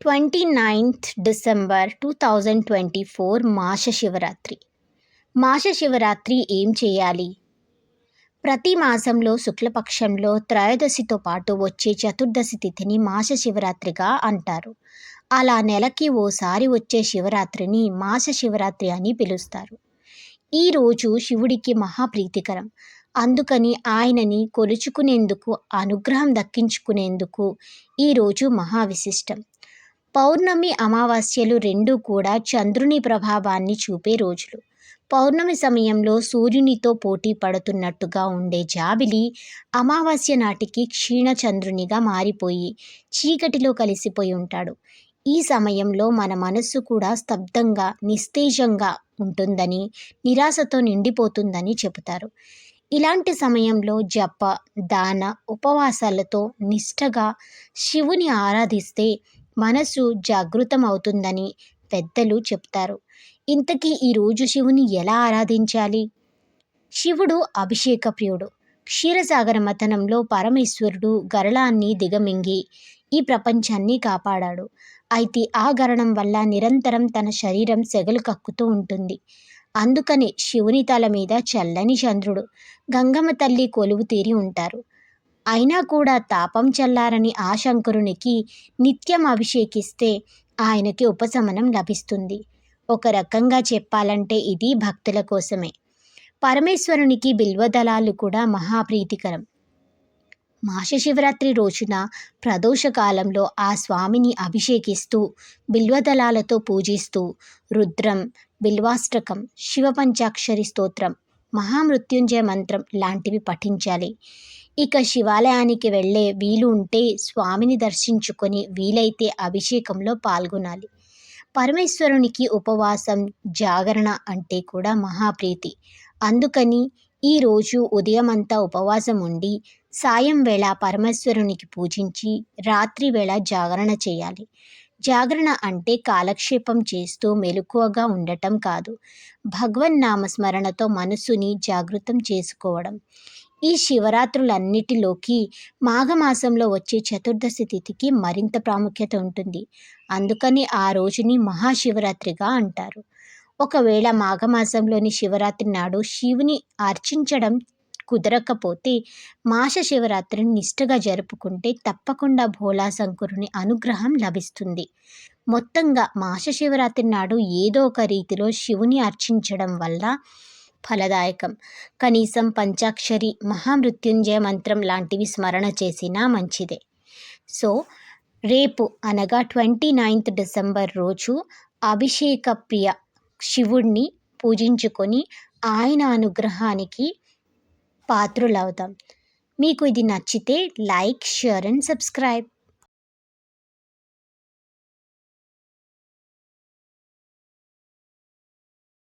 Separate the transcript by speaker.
Speaker 1: Twenty ninth December two thousand twenty four Masa Shivaratri. Masa Shivaratri ఏం చేయాలి? ప్రతి మాసంలో శుక్లపక్షంలో త్రయోదశితో పాటు వచ్చే చతుర్దశి తిథిని మాస శివరాత్రిగా అంటారు. అలా నెలకి ఓసారి వచ్చే శివరాత్రిని మాస శివరాత్రి అని పిలుస్తారు. ఈ రోజు శివుడికి మహాప్రీతికరం. అందుకని ఆయనని కొలుచుకునేందుకు అనుగ్రహం దక్కించుకునేందుకు ఈరోజు మహావిశిష్టం. పౌర్ణమి అమావాస్యలు రెండూ కూడా చంద్రుని ప్రభావాన్ని చూపే రోజులు. పౌర్ణమి సమయంలో సూర్యునితో పోటీ పడుతున్నట్టుగా ఉండే జాబిలి అమావాస్య నాటికి క్షీణచంద్రునిగా మారిపోయి చీకటిలో కలిసిపోయి ఉంటాడు. ఈ సమయంలో మన మనస్సు కూడా స్తబ్దంగా నిస్తేజంగా ఉంటుందని నిరాశతో నిండిపోతుందని చెబుతారు. ఇలాంటి సమయంలో జప దాన ఉపవాసాలతో నిష్టగా శివుని ఆరాధిస్తే మనసు జాగృతం అవుతుందని పెద్దలు చెప్తారు. ఇంతకీ ఈరోజు శివుని ఎలా ఆరాధించాలి? శివుడు అభిషేక ప్రియుడు. క్షీరసాగర మథనంలో పరమేశ్వరుడు గరళాన్ని దిగమింగి ఈ ప్రపంచాన్ని కాపాడాడు. అయితే ఆ గరణం వల్ల నిరంతరం తన శరీరం సెగలు కక్కుతూ ఉంటుంది. అందుకనే శివుని తల మీద చల్లని చంద్రుడు గంగమ్మ తల్లి కొలువు తీరి ఉంటారు. అయినా కూడా తాపం చల్లారని ఆ శంకరునికి నిత్యం అభిషేకిస్తే ఆయనకి ఉపశమనం లభిస్తుంది. ఒక రకంగా చెప్పాలంటే ఇది భక్తుల కోసమే. పరమేశ్వరునికి బిల్వదళాలు కూడా మహాప్రీతికరం. మాస శివరాత్రి రోజున ప్రదోష కాలంలో ఆ స్వామిని అభిషేకిస్తూ బిల్వదళాలతో పూజిస్తూ రుద్రం బిల్వాష్టకం శివ పంచాక్షరి స్తోత్రం మహామృత్యుంజయ మంత్రం లాంటివి పఠించాలి. ఇక శివాలయానికి వెళ్ళే వీలు ఉంటే స్వామిని దర్శించుకొని వీలైతే అభిషేకంలో పాల్గొనాలి. పరమేశ్వరునికి ఉపవాసం జాగరణ అంటే కూడా మహాప్రీతి. అందుకని ఈరోజు ఉదయమంతా ఉపవాసం ఉండి సాయం వేళ పరమేశ్వరునికి పూజించి రాత్రి వేళ జాగరణ చేయాలి. జాగరణ అంటే కాలక్షేపం చేస్తూ మెలకువగా ఉండటం కాదు. భగవన్ నామస్మరణతో మనసుని జాగృతం చేసుకోవడం. ఈ శివరాత్రులన్నిటిలోకి మాఘమాసంలో వచ్చే చతుర్దశి తిథికి మరింత ప్రాముఖ్యత ఉంటుంది. అందుకని ఆ రోజుని మహాశివరాత్రిగా అంటారు. ఒకవేళ మాఘమాసంలోని శివరాత్రి నాడు శివుని అర్చించడం కుదరకపోతే మాస శివరాత్రిని నిష్ఠగా జరుపుకుంటే తప్పకుండా భోలా శంకరుని అనుగ్రహం లభిస్తుంది. మొత్తంగా మాస శివరాత్రి నాడు ఏదో ఒక రీతిలో శివుని అర్చించడం వల్ల ఫలదాయకం. కనీసం పంచాక్షరి మహామృత్యుంజయ మంత్రం లాంటివి స్మరణ చేసినా మంచిదే. సో రేపు అనగా ట్వంటీ నైన్త్ డిసెంబర్ రోజు అభిషేక ప్రియ శివుణ్ణి పూజించుకొని ఆయన అనుగ్రహానికి పాత్రులవుతాం. మీకు ఇది నచ్చితే లైక్ షేర్ అండ్ సబ్స్క్రైబ్.